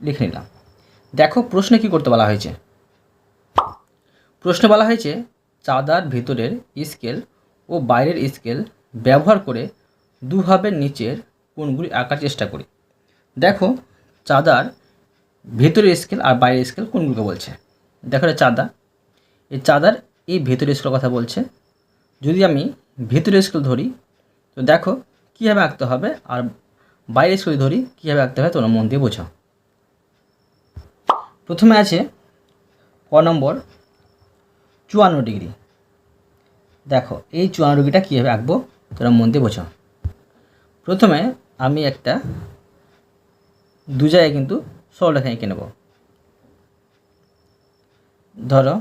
লিখে নিলাম। দেখো প্রশ্নে কি করতে বলা হয়েছে? প্রশ্নে বলা হয়েছে, চাঁদার ভিতরের স্কেল ও বাইরের স্কেল ব্যবহার করে দুভাবের নিচের কোণগুলি আঁকার চেষ্টা করি। দেখো, চাঁদার ভেতরের স্কেল আর বাইরের স্কেল কোনগুলোকে বলছে? দেখো এটা চাঁদা। এই চাঁদার এই ভেতরের স্কেলের কথা বলছে। যদি আমি ভেতরের স্কেল ধরি, তো দেখো কীভাবে আঁকতে হবে আর বাইরের স্কেল ধরি, কীভাবে আঁকতে হবে তোমরা মন দিয়ে বোঝো প্রথমে আছে ক নম্বর চুয়ান্ন ডিগ্রি। দেখো, এই চুয়ান্ন ডিগ্রিটা কীভাবে আঁকবো? তোমরা মন দিয়ে বোঝো। প্রথমে আমি একটা দু জায়গায় কিন্তু সরলরেখা এঁকে নেব। ধরো,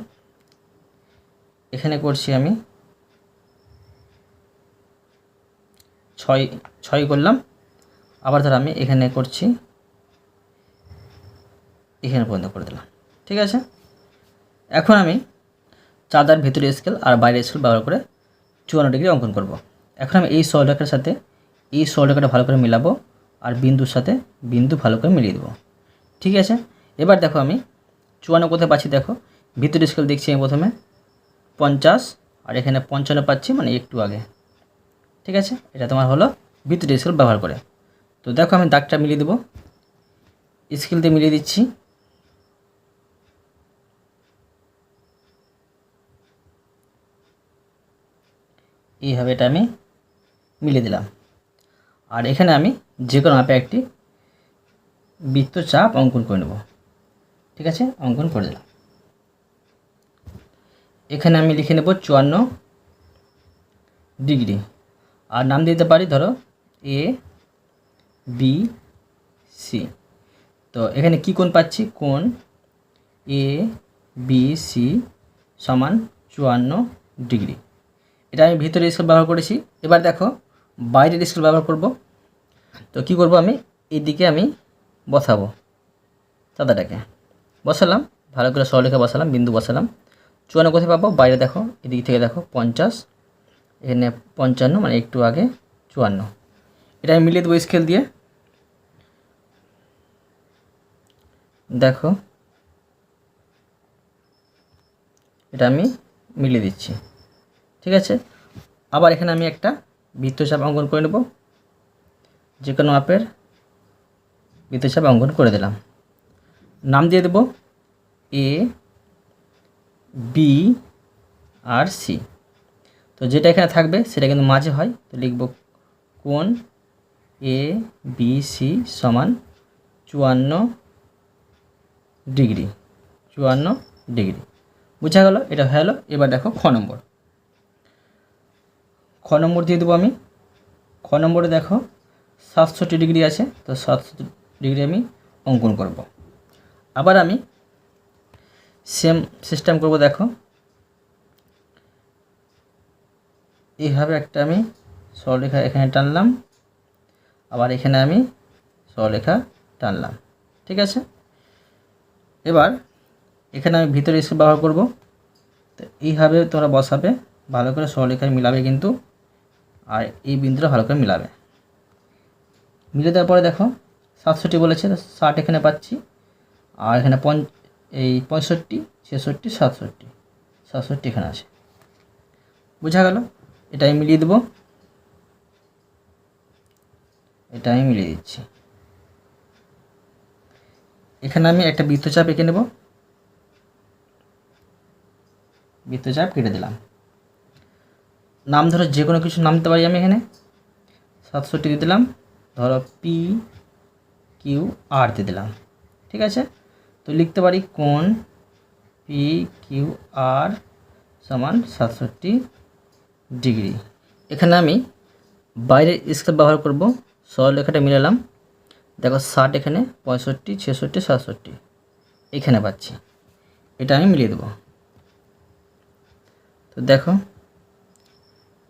এখানে করছি আমি ছয় ছয় করলাম। আবার ধরো আমি এখানে করছি এখানে পর্যন্ত করে দিলাম। ঠিক আছে? এখন আমি চাঁদার ভিতরে স্কেল আর বাইরের স্কেল ব্যবহার করে চুয়ান্ন ডিগ্রি অঙ্কন করব। এখন আমি এই সরলরেখার সাথে এই সরলরেখাটা ভালো করে মিলাবো আর বিন্দুর সাথে বিন্দু ভালো করে মিলিয়ে দেবো। ঠিক আছে? এবার দেখো আমি চুয়ান্ন কোথায় পাচ্ছি দেখো? ভিতরে স্কেল দেখছি আমি প্রথমে পঞ্চাশ, আর এখানে পঞ্চান্ন পাচ্ছি মানে একটু আগে। ঠিক আছে? এটা তোমার হলো ভিতরে স্কেল ব্যবহার করে। তো দেখো আমি দাগটা মিলিয়ে দেবো। স্কেল দিয়ে মিলিয়ে দিচ্ছি। এইভাবে এটা আমি মিলিয়ে দিলাম। আর এখানে আমি যে কোনো মাপে একটি বৃত্তচাপ অঙ্কন করে নেব। ঠিক আছে? অঙ্কন করে দিলাম। এখানে আমি লিখে নেব চুয়ান্ন ডিগ্রি। আর নাম দিতে পারি, ধরো এ বি সি তো এখানে কি কোণ পাচ্ছি? কোণ এ বি সি সমান চুয়ান্ন ডিগ্রি। এটা আমি ভিতরে স্কেল ব্যবহার করেছি। এবার দেখো, বাইরের স্কেল ব্যবহার করব। তো কি করব আমি? এইদিকে আমি বসাবো চাঁদাটাকে। বসালাম, ভালো করে সরলেখা বসালাম, বিন্দু বসালাম। চুয়ান্ন কোথায় পাবো? বাইরে দেখো, এদিক থেকে দেখো, পঞ্চাশ। এখানে পঞ্চান্ন মানে একটু আগে চুয়ান্ন। এটা আমি মিলিয়ে দেবো স্কেল দিয়ে। দেখো, এটা আমি মিলিয়ে দিচ্ছি। ঠিক আছে? আবার এখানে আমি একটা বৃত্তচাপ অঙ্কন করে নেব। যে কোনো মাপের বৃত্তচাপ অঙ্কন করে দিলাম। নাম দিয়ে দেব এ বি আর সি তো যেটা এখানে থাকবে সেটা কিন্তু মাঝে হয়। তো লিখব কোন এ বি সি সমান চুয়ান্ন ডিগ্রি। চুয়ান্ন ডিগ্রি। বুঝা গেল? এটা হয়ে গেলো। এবার দেখো খ নম্বর। খ নম্বর দিয়ে দেবো আমি। খ নম্বরে দেখো, সাতষট্টি ডিগ্রি আছে, তো সাতষট্টি ডিগ্রি আমি অঙ্কন করব। আবার আমি সেম সিস্টেম করব, দেখো। এইভাবে একটা আমি সরলেখা এখানে টানলাম, আবার এখানে আমি সরলেখা টানলাম, ঠিক আছে? এবার এখানে আমি ভিতরে স্কেল ব্যবহার করব, তো এইভাবে তোমরা বসাবে, ভালো করে সরলেখায় মিলাবে কিন্তু আর এই বিন্দুটা ভালো করে মিলাবে। মিলে দেওয়ার পরে দেখো, সাতষট্টি বলেছে ষাট এখানে পাচ্ছি। আর এখানে পঞ্চ এই পঁয়ষট্টি, ছেষট্টি, সাতষট্টি সাতষট্টি এখানে আছে। বোঝা গেল? এটা আমি মিলিয়ে দেবো। এটা আমি মিলিয়ে দিচ্ছি। এখানে আমি একটা বৃত্তচাপ এঁকে নেব। বৃত্তচাপ কেটে দিলাম। নাম ধরো যে কোনো কিছু নাম পারি আমি এখানে? সাতষট্টি দিয়ে দিলাম। ধরো পি কিউ আর দিয়ে দিলাম। ঠিক আছে? তো লিখতে পারি কোন পি কিউ আর সমান সাতষট্টি ডিগ্রি। এখানে আমি বাইরের স্কেল ব্যবহার করব। সরলরেখাটা মিলালাম। দেখো ষাট এখানে, পঁয়ষট্টি, ছেষট্টি, সাতষট্টি। এখানে পাচ্ছি। এটা আমি মিলিয়ে দেবো। তো দেখো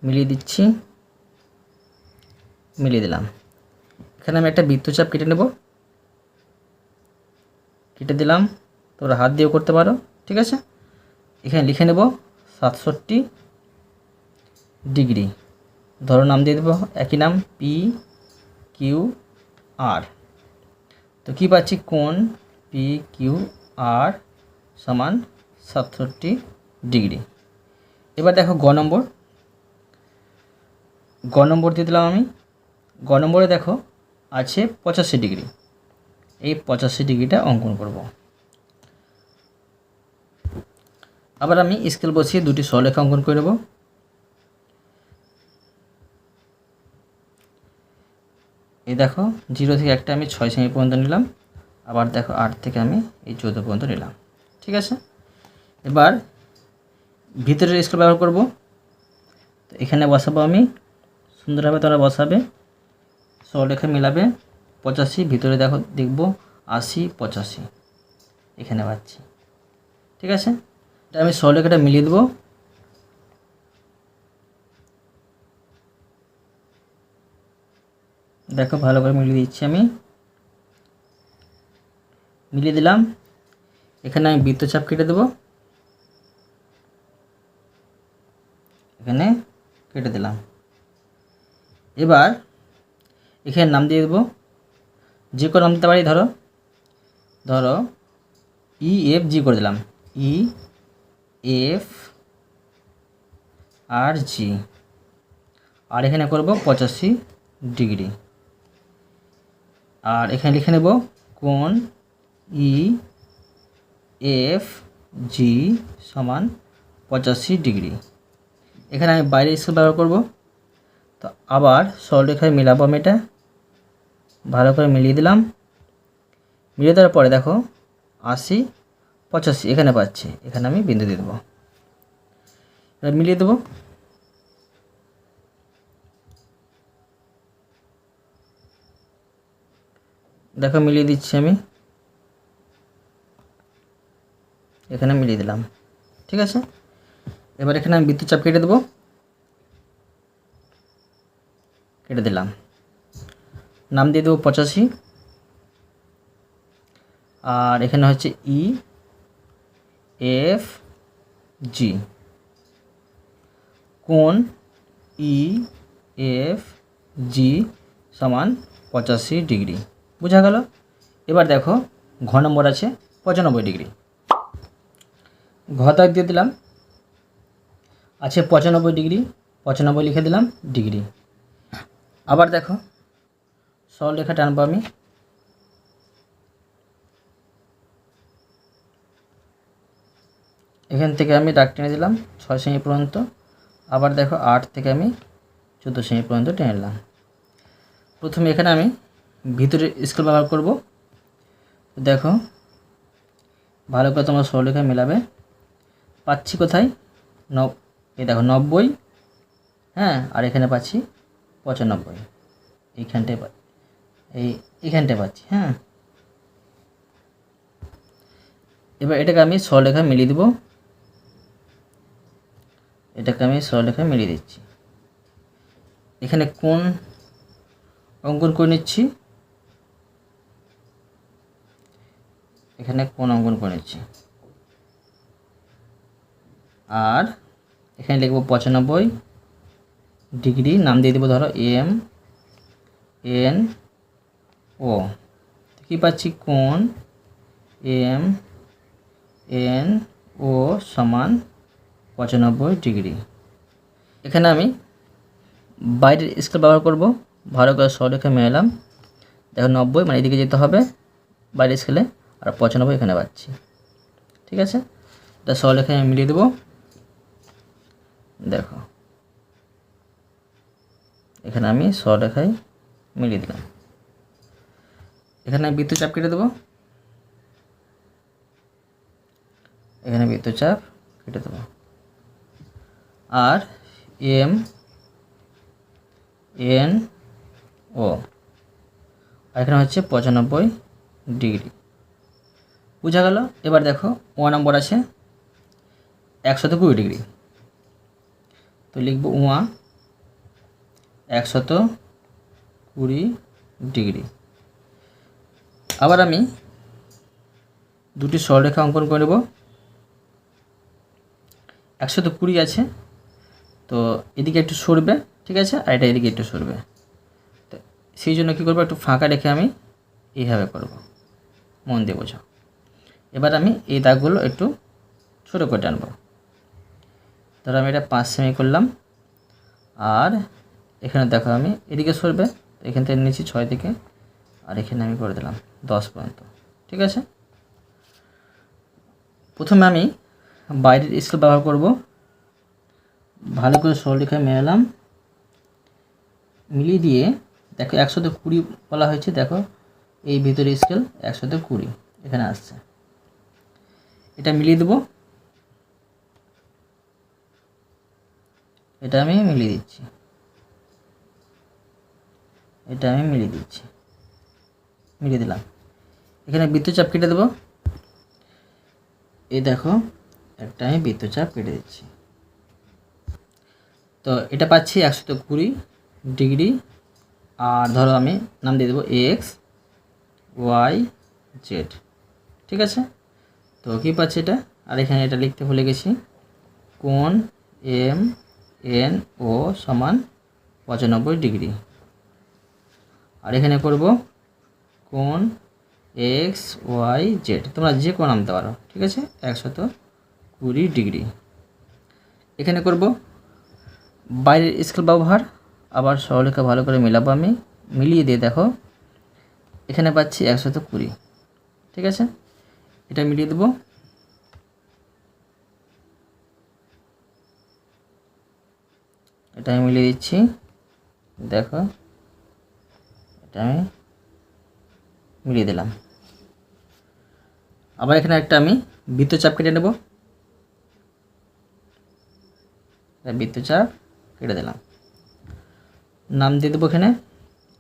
মিলিয়ে দিচ্ছি। মিলিয়ে দিলাম। এখানে আমি একটা বৃত্তচাপ কেটে নেব। কেটে দিলাম। তোমরা হাত দিয়েও করতে পারো, ঠিক আছে? এখানে লিখে নেব সাতষট্টি ডিগ্রি। ধরো নাম দিয়ে দেবো, একই নাম পি কিউ আর তো কী পাচ্ছি? কোন পি কিউ আর সমান সাতষট্টি ডিগ্রি। এবার দেখো গ নম্বর। গ নম্বর দিয়ে দিলাম আমি। গ নম্বরে দেখো, আছে পঁচাশি ডিগ্রি। এই পঁচাশি ডিগ্রিটা অঙ্কন করব। আবার আমি স্কেল বসিয়ে দুটি সরলেখা অঙ্কন করে নেব। এই দেখো জিরো থেকে একটা আমি ছয় সেমি পর্যন্ত নিলাম। আবার দেখো, আট থেকে আমি এই চৌদ্দ পর্যন্ত নিলাম। ঠিক আছে? এবার ভিতরের স্কেল ব্যবহার করব। তো এখানে বসাবো আমি সুন্দরভাবে তোমরা বসাবে। সরলেখা মিলাবে। পঁচাশি, ভিতরে দেখো, দেখব, আশি, পঁচাশি। এখানে পাচ্ছি। ঠিক আছে? এটা আমি সরলেখাটা মিলিয়ে দেবো। দেখো, ভালো করে মিলিয়ে দিচ্ছি আমি। মিলিয়ে দিলাম। এখানে আমি বৃত্তচাপ কেটে দেবো। এখানে কেটে দিলাম। এবার এখানে নাম দিয়ে দেবো। যে কোনো নাম দিতে পারি, ধরো। ধরো ই এফ জি করে দিলাম। ই এফ আর জি আর এখানে করব পঁচাশি ডিগ্রি। আর এখানে লিখে নেব কোন ই এফ জি সমান পঁচাশি ডিগ্রি। এখানে আমি বাইরে স্কেল ব্যবহার করব। তো আবার সরলরেখায় মিলাবো আমি এটা। ভালো করে মিলিয়ে দিলাম। মিলিয়ে দেওয়ার পরে দেখো, আশি, পঁচাশি, এখানে পাচ্ছি। এখানে আমি বিন্দু দিয়ে দেবো। এবার মিলিয়ে দেবো। দেখো মিলিয়ে দিচ্ছি আমি। এখানে মিলিয়ে দিলাম। ঠিক আছে? এবার এখানে আমি বিদ্যুৎ চাপ কেটে দেবো। কেটে দিলাম। নাম দিয়ে দেবো পঁচাশি। আর এখানে হচ্ছে ই এফ জি কোন ই এফ জি সমান পঁচাশি ডিগ্রি। বোঝা গেল? এবার দেখো, ঘ নম্বর আছে, পঁচানব্বই ডিগ্রি। ঘ দিয়ে দিলাম। আছে পঁচানব্বই ডিগ্রি, পঁচানব্বই লিখে দিলাম, ডিগ্রি। আবার দেখো। সরলরেখা টানবো আমি। এখান থেকে আমি দাগ টেনে দিলাম, ছয় সেমি পর্যন্ত। আবার দেখো, আট থেকে আমি চোদ্দ সেমি পর্যন্ত টেনে নিলাম। প্রথমে এখানে আমি ভিতরে স্কেল ব্যবহার করব। দেখো, ভালো করে তোমরা সরলরেখা মেলাবে। পাচ্ছি কোথায়? ন এই দেখো, নব্বই। হ্যাঁ আর এখানে পাচ্ছি পঁচানব্বই। এইখানটায় এই এইখানটায় পাচ্ছি হ্যাঁ। এবার এটাকে আমি সরলেখা মিলিয়ে দেবো। এটাকে আমি সরলেখা মিলিয়ে দিচ্ছি। এখানে কোন অঙ্কন করে নিচ্ছি? এখানে কোন অঙ্কন করে নিচ্ছি? আর এখানে লিখব পঁচানব্বই। ডিগ্রি, নাম দিয়ে দেবো ধরো এম, এন, ও। কী পাচ্ছি কোন? এম, এন, ও সমান পঁচানব্বই ডিগ্রি। এখানে আমি বাইরের স্কেল ব্যবহার করব। ভালো করে সরেখে মেলাম দেখো নব্বই মানে এদিকে যেতে হবে বাইরের স্কেলে, আর পঁচানব্বই এখানে পাচ্ছি। ঠিক আছে? এটা সরলেখায় আমি মিলিয়ে দেবো। দেখো। এখানে আমি সরেখায় মিলিয়ে দিলাম। এখানে আমি বৃত্ত চাপ কেটে দেবো। এখানে বৃত্ত চাপ কেটে দেবো। আর এম, এন, ও। এখানে হচ্ছে পঁচানব্বই ডিগ্রি। বোঝা গেল? এবার দেখো, ও নম্বর আছে একশত কুড়ি ডিগ্রি। তো লিখব উয়া। একশত কুড়ি ডিগ্রি। আবার আমি দুটি সরলরেখা অঙ্কন করে একশত কুড়ি আছে, তো এদিকে একটু সরবে, ঠিক আছে? আর এটা এদিকে একটু সরবে। তো সেই জন্য কী করব, একটু ফাঁকা রেখে আমি এইভাবে করব। মন দিয়ে বোঝাও। এবার আমি এই দাগগুলো একটু ছোটো করে টানবো। ধরো আমি এটা পাঁচ সেমি করলাম। আর এখানে দেখো আমি, এদিকে সরবে এখান থেকে নিচ্ছি ছয় থেকে আর এখানে আমি করে দিলাম দশ পর্যন্ত, ঠিক আছে? প্রথমে আমি বাইরের স্কেল ব্যবহার করব, ভালো করে সরলরেখায় মেলালাম মিলিয়ে দিয়ে, দেখো একশোতে কুড়ি বলা হয়েছে, দেখো এই ভিতরে স্কেল একশোতে কুড়ি, এখানে আসছে। এটা মিলিয়ে দেবো। এটা আমি মিলিয়ে দিচ্ছি। এটা আমি মিলিয়ে দিচ্ছি। মিলিয়ে দিলাম। এখানে বৃত্তচাপ কেটে দেবো। এই দেখো, একটা আমি বৃত্তচাপ কেটে দিচ্ছি। তো এটা পাচ্ছি একশো কুড়ি ডিগ্রি। আর ধরো আমি নাম দিয়ে দেবো এক্স ওয়াই জেড ঠিক আছে? তো কী পাচ্ছি এটা? আর এখানে এটা লিখতে ভুলে গেছি। কোন এম এন ও সমান পঁচানব্বই ডিগ্রি। আর এখানে করব কোন এক্স ওয়াই জেড তোমরা যে কোনো নামতে পারো, ঠিক আছে? একশত কুড়ি ডিগ্রি। এখানে করব বাইরের স্কেল ব্যবহার, আবার সরলেখা ভালো করে মেলাবো আমি। মিলিয়ে দিয়ে দেখো, এখানে পাচ্ছি একশত কুড়ি, ঠিক আছে? এটা মিলিয়ে দেবো। এটা আমি মিলিয়ে দিচ্ছি। দেখো এটা আমি মিলিয়ে দিলাম। আবার এখানে একটা আমি বৃত্তচাপ কেটে নেব। বৃত্তচাপ কেটে দিলাম। নাম দিয়ে দেবো এখানে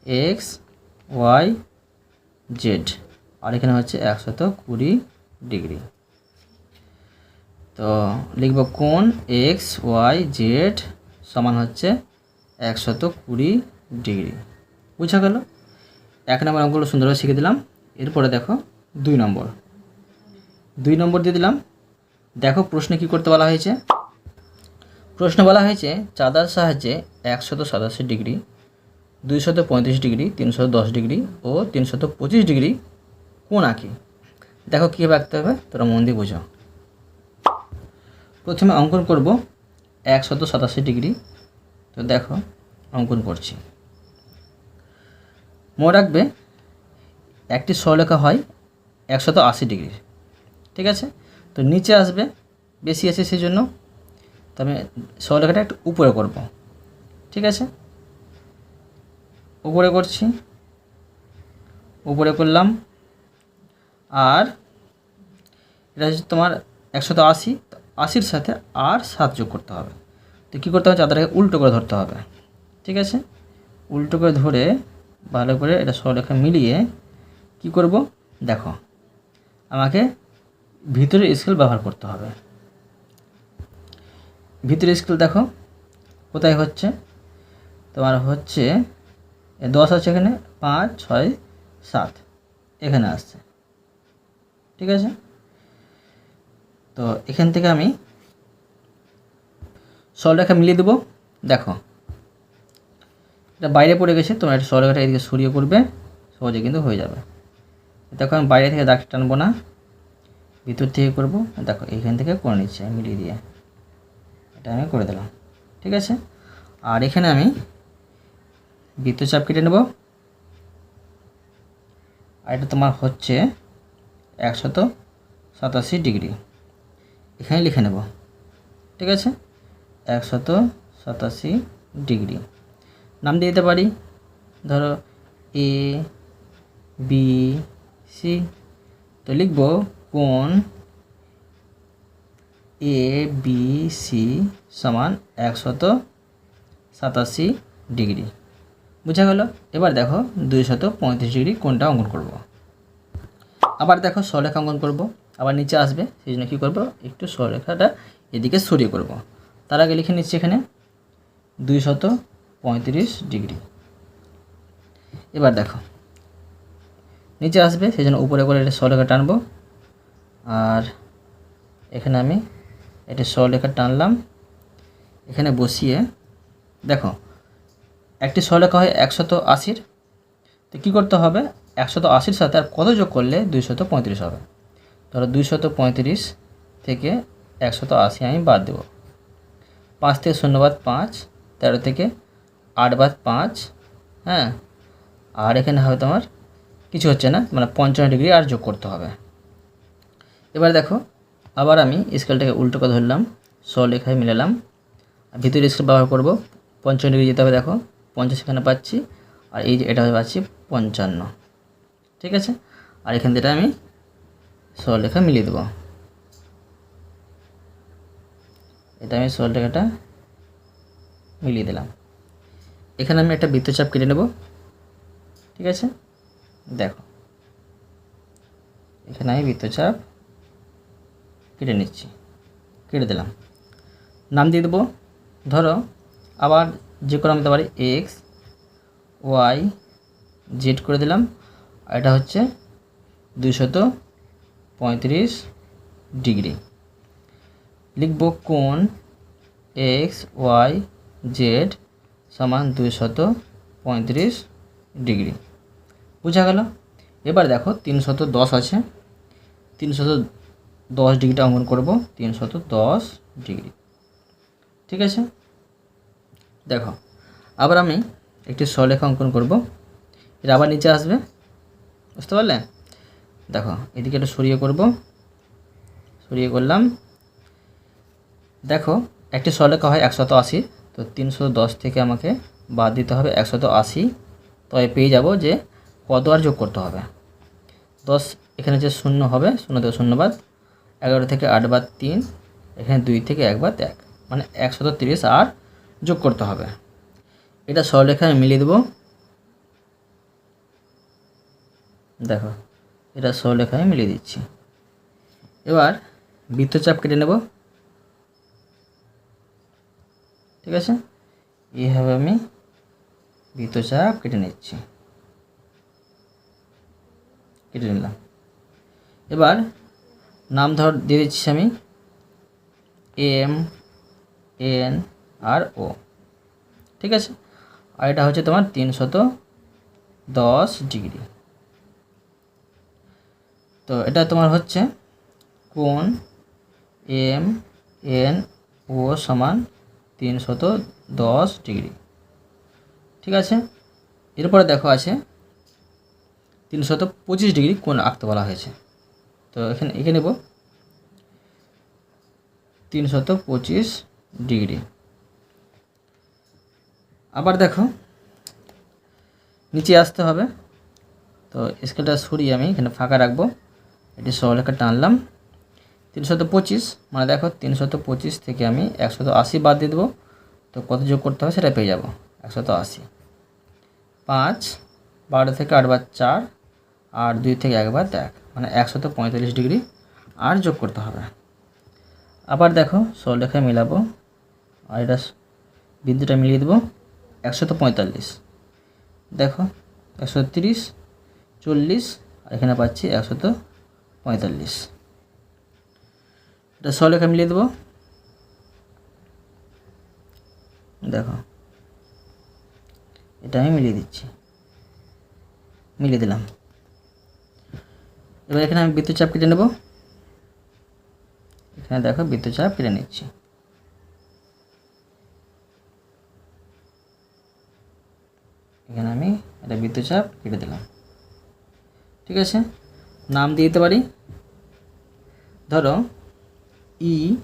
এক্স ওয়াই জেড। আর এখানে হচ্ছে একশত কুড়ি ডিগ্রি। তো লিখব কোন এক্স ওয়াই জেড সমান হচ্ছে একশত কুড়ি ডিগ্রি। বুঝা গেল? এক নম্বর অঙ্কগুলো সুন্দরভাবে শিখে দিলাম। এরপরে দেখো দুই নম্বর। দুই নম্বর দিয়ে দিলাম। দেখো প্রশ্নে কি করতে বলা হয়েছে? প্রশ্ন বলা হয়েছে, চাঁদার সাহায্যে একশত সাতাশি ডিগ্রি, দুইশত পঁয়ত্রিশ ডিগ্রি, তিনশত দশ ডিগ্রি ও তিনশত পঁচিশ ডিগ্রি কোন আঁকি। দেখো কীভাবে আঁকতে হবে? তোরা মন দিয়ে বোঝাও প্রথমে অঙ্কন করব একশত সাতাশি ডিগ্রি। তো দেখো, অঙ্কন করছি। মনে রাখবে, একটি সরলেখা হয় একশত আশি ডিগ্রি ঠিক আছে? তো নিচে আসবে, বেশি আছে সেই জন্য তো আমি সরলেখাটা একটু উপরে করব। ঠিক আছে? উপরে করছি, উপরে করলাম, আর এটা হচ্ছে তোমার একশত আশি আশির সাথে আর সাত যোগ করতে হবে। তো কী করতে হবে? চাদরটাকে উল্টো করে ধরতে হবে। ঠিক আছে? উল্টো করে ধরে ভালো করে এটা সরলেখা মিলিয়ে কি করব? দেখো, আমাকে ভিতরে স্কেল ব্যবহার করতে হবে। ভিতরে স্কেল দেখো, কোথায় হচ্ছে? তোমার হচ্ছে দশ আছে এখানে, পাঁচ, ছয়, সাত, এখানে আসছে। ঠিক আছে? তো এখান থেকে আমি সরলরেখা মিলিয়ে দেবো। দেখো এটা বাইরে পড়ে গেছে তোমরা একটা সরলরেখাটা এদিকে সরিয়ে করবে সহজে কিন্তু হয়ে যাবে। দেখো, আমি বাইরে থেকে দাগ টানবো না, ভিতর থেকে করব, দেখো এইখান থেকে করে নিচ্ছি আমি, মিলিয়ে দিয়ে। এটা আমি করে দিলাম, ঠিক আছে? আর এখানে আমি বৃত্তচাপ কেটে নেব। আর এটা তোমার হচ্ছে একশত সাতাশি ডিগ্রি। এখানে লিখে নেব, ঠিক আছে? একশত সাতাশি ডিগ্রি। নাম দিয়ে দিতে পারি? ধরো এ বি সি তো লিখব কোন এ বি সি সমান একশত সাতাশি ডিগ্রি। বুঝা গেল? এবার দেখো দুইশত পঁয়ত্রিশ ডিগ্রি কোনটা অঙ্কন করব। আবার দেখো সরলেখা অঙ্কন করব। আবার নিচে আসবে, সেই জন্য কী করব? একটু সরলেখাটা এদিকে সরিয়ে করব। তার আগে লিখে নিচ্ছি এখানে। দুইশত পঁয়ত্রিশ ডিগ্রি। এবার দেখো, নিচে আসবে সেই জন্য উপরে করে এটা সরলেখা টানবো। আর এখানে আমি এটা সরলেখা টানলাম। এখানে বসিয়ে, দেখো, একটি সরলেখা হয় একশত আশির। তো কী করতে হবে? একশত আশির সাথে আর কত যোগ করলে দুইশত পঁয়ত্রিশ হবে? ধরো দুইশত পঁয়ত্রিশ থেকে একশত আশি আমি বাদ দেবো। পাঁচ থেকে শূন্য বাদ পাঁচ, তেরো থেকে আট বাদ পাঁচ হ্যাঁ? আর এখানে হবে তোমার, কিছু হচ্ছে না মানে পঞ্চান্ন ডিগ্রি আর যোগ করতে হবে। এবার দেখো, আবার আমি স্কেলটাকে উল্টো করে ধরলাম স্বলেখায় মিলালাম। ভিতরে স্কেল ব্যবহার করব, পঞ্চান্ন ডিগ্রি যেতে হবে দেখো, পঞ্চাশ এখানে পাচ্ছি, আর এই যে এটা পাচ্ছি পঞ্চান্ন। ঠিক আছে? আর এখান থেকে আমি স্বলেখা মিলিয়ে দেবো। এটা আমি স্বলেখাটা মিলিয়ে দিলাম। এখানে আমি একটা বৃত্তচাপ কেটে নেব। ঠিক আছে? দেখো। এখানে আমি বৃত্তচাপ কেটে নিচ্ছি। কেটে দিলাম। নাম দিয়ে দেবো। ধরো, আবার যে কোনো আমি পারি এক্স ওয়াই জেড করে দিলাম। আর এটা হচ্ছে দুশত পঁয়ত্রিশ ডিগ্রি। লিখব কোন এক্স ওয়াই জেড সমান দুইশত পঁয়ত্রিশ ডিগ্রি। বুঝা গেল? এবার দেখো, তিনশত দশ আছে। তিনশত দশ ডিগ্রিটা অঙ্কন করব, তিনশত দশ ডিগ্রি। ঠিক আছে? দেখো, আবার আমি একটি সলেখা অঙ্কন করব। এটা আবার নিচে আসবে। বুঝতে পারলে? দেখো, এদিকে একটু সরিয়ে করব। সরিয়ে করলাম। দেখো, একটি সলেখা হয় একশত আশি। তো তিনশো দশ থেকে আমাকে বাদ দিতে হবে একশত আশি। তবে পেয়ে যাব যে কত আর যোগ করতে হবে। দশ এখানে যে শূন্য হবে, শূন্য থেকে শূন্য বাদ, এগারো থেকে আট বাদ তিন, এখানে দুই থেকে এক বাদ এক। মানে একশত তিরিশ আর যোগ করতে হবে। এটা সরলেখায় মিলিয়ে দেবো। দেখো, এটা সরলেখায় মিলিয়ে দিচ্ছি। এবার বৃত্তচাপ কেটে নেব। ঠিক আছে? এইভাবে আমি বৃত্তচাপ কেটে নিচ্ছি। কেটে নিলাম। এবার নাম ধর, দিয়ে দিচ্ছি আমি এম, এন, আর ও। ঠিক আছে? আর এটা হচ্ছে তোমার তিনশত দশ ডিগ্রি। তো এটা তোমার হচ্ছে কোন এম, এন, ও সমান তিনশত দশ ডিগ্রি। ঠিক আছে? এরপরে দেখো আছে তিনশত পঁচিশ ডিগ্রি কোন আঁকতে বলা হয়েছে। তো এখানে, এঁকে নেব। তিনশত পঁচিশ ডিগ্রি। আবার দেখো, নিচে আসতে হবে। তো স্কেলটা সরিয়ে আমি এখানে ফাঁকা রাখব। এটি সরলেখা টানলাম। তিনশত পঁচিশ মানে দেখো তিনশত পঁচিশ থেকে আমি একশত আশি বাদ দিয়ে দেবো। তো কত যোগ করতে হবে সেটা পেয়ে যাব, একশত আশি। পাঁচ, বারো থেকে আট বার চার, আর দুই থেকে একবার এক মানে একশত পঁয়তাল্লিশ ডিগ্রি আর যোগ করতে হবে। আবার দেখো সরলেখায় মিলাবো, আর এটা বিদ্যুৎটা মিলিয়ে দেবো, একশত পঁয়তাল্লিশ। দেখো একশো তিরিশ, চল্লিশ, আর এখানে পাচ্ছি একশত পঁয়তাল্লিশ। এটা সরলেখা মিলিয়ে দেবো। দেখো। এটা আমি মিলিয়ে দিচ্ছি। মিলিয়ে দিলাম। এবার এখানে আমি বিদ্যুৎ চাপ কেটে নেব। এখানে দেখো বিদ্যুৎ চাপ কেটে নিচ্ছি। এখানে আমি একটা বিদ্যুৎ চাপ কেটে দিলাম। ঠিক আছে? নাম দিয়ে দিতে পারি? ধরো ই,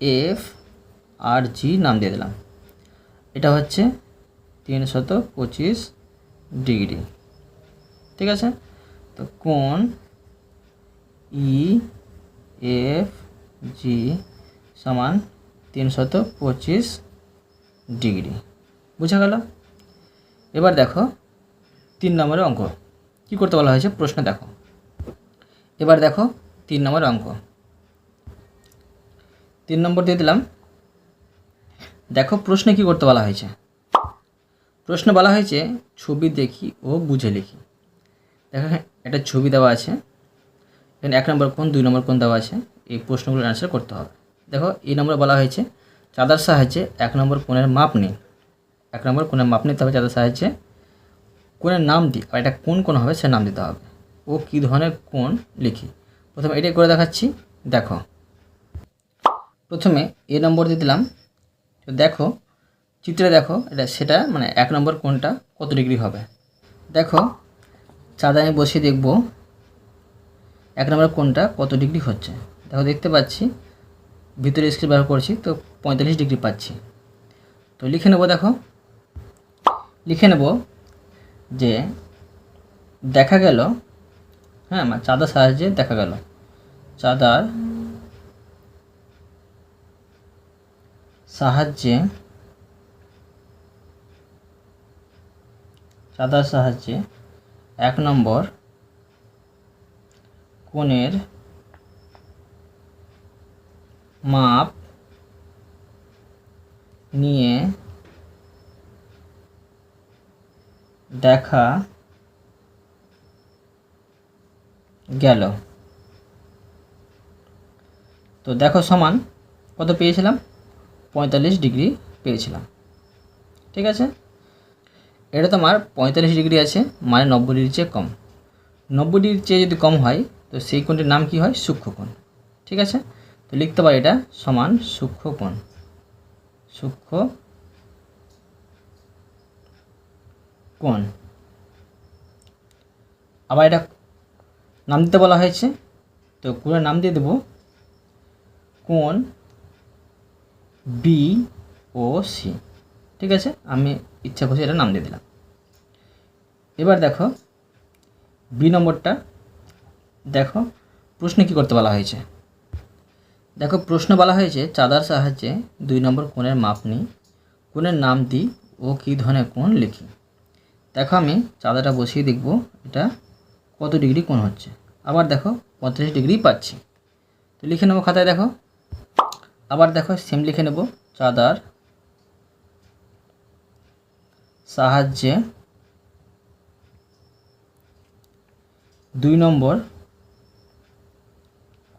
এফ, আর, জি নাম দিয়ে দিলাম। এটা হচ্ছে তিনশত পঁচিশ ডিগ্রি। ঠিক আছে? তো কোন ই, এফ, জি সমান তিনশত পঁচিশ ডিগ্রি। বুঝা গেল? এবার দেখো তিন নম্বরের অঙ্ক। কী করতে বলা হয়েছে? প্রশ্ন দেখো। এবার দেখো তিন নম্বর অঙ্ক। তিন নম্বর দিয়ে দিলাম। দেখো প্রশ্নে কি করতে বলা হয়েছে? প্রশ্নে বলা হয়েছে, ছবি দেখি ও বুঝে লিখি। দেখো একটা ছবি দেওয়া আছে। এখানে এক নম্বর কোন দুই নম্বর কোন দেওয়া আছে। এই প্রশ্নগুলোর অ্যান্সার করতে হবে। দেখো, এই নম্বরে বলা হয়েছে, চাঁদার সাহায্যে এক নম্বর কোণের মাপ নিই এক নম্বর কোণের মাপ নিতে হবে চাঁদার সাহায্যে। কোণের নাম দিই আর এটা কোন কোণ হবে সে নাম দিতে হবে। ও কী ধরনের কোণ লিখি? প্রথমে এটাই করে দেখাচ্ছি। দেখো প্রথমে এ নম্বর দিয়ে দিলাম। তো দেখো, চিত্রে দেখো, এটা সেটা মানে এক নম্বর কোণটা কত ডিগ্রি হবে? দেখো, চাঁদা আমি বসিয়ে দেখব এক নম্বর কোণটা কত ডিগ্রি হচ্ছে। দেখো, দেখতে পাচ্ছি, ভিতরে স্কেল ব্যবহার করছি, তো পঁয়তাল্লিশ ডিগ্রি পাচ্ছি। তো লিখে নেব, দেখো। লিখে নেব যে দেখা গেল হ্যাঁ মানে চাঁদার সাহায্যে দেখা গেল। চাঁদার সাহায্যে চাঁদার সাহায্যে, এক নম্বর কোণের মাপ নিয়ে দেখা গেল। তো দেখো সমান, কত পেয়েছিলাম? পঁয়তাল্লিশ ডিগ্রি পেয়েছিলাম। ঠিক আছে? এটা তোমার পঁয়তাল্লিশ ডিগ্রি আছে মানে নব্বই ডিগ্রির চেয়ে কম। নব্বই ডিগ্রির চেয়ে যদি কম হয়, তো সেই কোণটির নাম কি হয়? সূক্ষ্মকোণ। ঠিক আছে? তো লিখতে পারি এটা সমান সূক্ষ্মকোণ। সূক্ষ্ম কোণ আবার এটা নাম দিতে বলা হয়েছে, তো কোণের নাম দিয়ে দেবো। কোণ বি ও সি ঠিক আছে? আমি ইচ্ছা খুশি এটা নাম দিয়ে দিলাম। এবার দেখো বি নম্বরটা, দেখো, প্রশ্নে কী করতে বলা হয়েছে? দেখো, প্রশ্ন বলা হয়েছে, চাঁদার সাহায্যে দুই নম্বর কোণের মাপ নিই। কোণের নাম দিই ও কী ধরনের কোণ লিখি। দেখো, আমি চাঁদাটা বসিয়ে দেখব, এটা কত ডিগ্রি কোণ হচ্ছে। আবার দেখো পঁয়ত্রিশ ডিগ্রি পাচ্ছি। তো লিখে নেব খাতায়, দেখো। আবার দেখো সেম লিখে নেব। চাঁদার সাহায্যে দুই নম্বর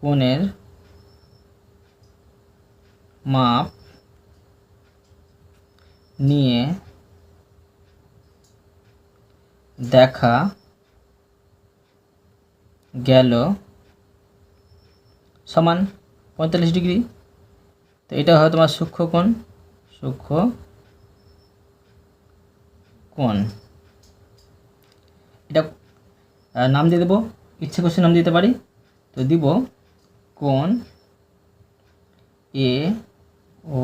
কোণের মাপ নিয়ে দেখা গেল সমান পঁয়তাল্লিশ ডিগ্রি। তো এটা হয় তোমার সূক্ষ্ম কোণ সূক্ষ্ম কোণ। এটা নাম দিয়ে দেবো, ইচ্ছে করছে নাম দিতে পারি। তো দিব কোণ এ ও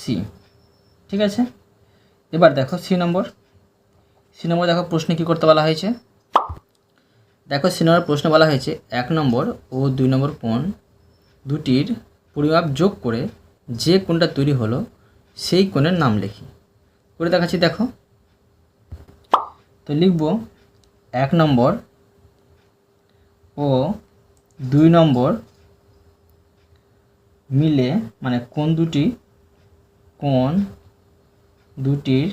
সি। ঠিক আছে? এবার দেখো সি নম্বর। সি নম্বর দেখো প্রশ্নে কী করতে বলা হয়েছে? দেখো সি নম্বর প্রশ্ন বলা হয়েছে, এক নম্বর ও দুই নম্বর কোণ দুটির পরিমাপ যোগ করে যে কোণটা তৈরি হলো, সেই কোণের নাম লিখি। করে দেখাচ্ছি, দেখো। তো লিখব এক নম্বর ও দুই নম্বর মিলে মানে কোন দুটি কোন দুটির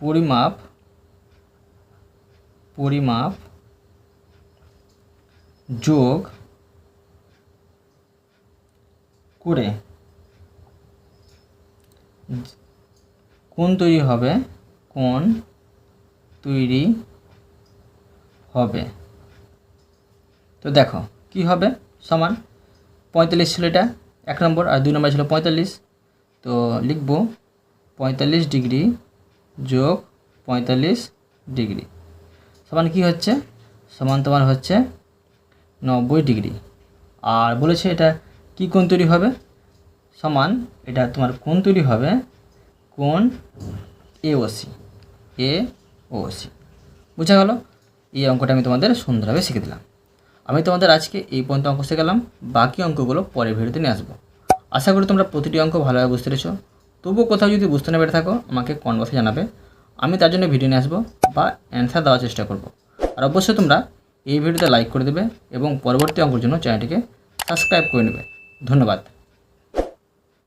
পরিমাপ পরিমাপ যোগ করে কোন তৈরি হবে? কোন তৈরি হবে? তো দেখো, কি হবে? সমান পঁয়তাল্লিশ ছিল এটা, এক নম্বর আর দুই নম্বর ছিল পঁয়তাল্লিশ। তো লিখব পঁয়তাল্লিশ ডিগ্রি যোগ পঁয়তাল্লিশ ডিগ্রি। সমান কি হচ্ছে? সমান তোমার হচ্ছে নব্বই ডিগ্রি। আর বলেছে এটা কি কোণ তৈরি হবে? সমান, এটা তোমার কোণ তৈরি হবে কোণ এ ও সি এ ও সি বুঝা গেল? এই অঙ্কটা আমি তোমাদের সুন্দরভাবে শিখে দিলাম। আমি তোমাদের আজকে এই পর্যন্ত অঙ্ক শিখে গেলাম, বাকি অঙ্কগুলো পরের ভিডিওতে নিয়ে আসব। আশা করি তোমরা প্রতিটি অঙ্ক ভালোভাবে বুঝতে পেরেছ। তবুও কোথাও যদি বুঝতে না পেরে থাকো, আমাকে বক্সে জানাবে। আমি তার জন্য ভিডিও নিয়ে আসব বা অ্যান্সার দেওয়ার চেষ্টা করব। আর অবশ্যই তোমরা এই ভিডিওতে লাইক করে দেবে এবং পরবর্তী অঙ্কের জন্য চ্যানেলটিকে সাবস্ক্রাইব করে নেবে। ধন্যবাদ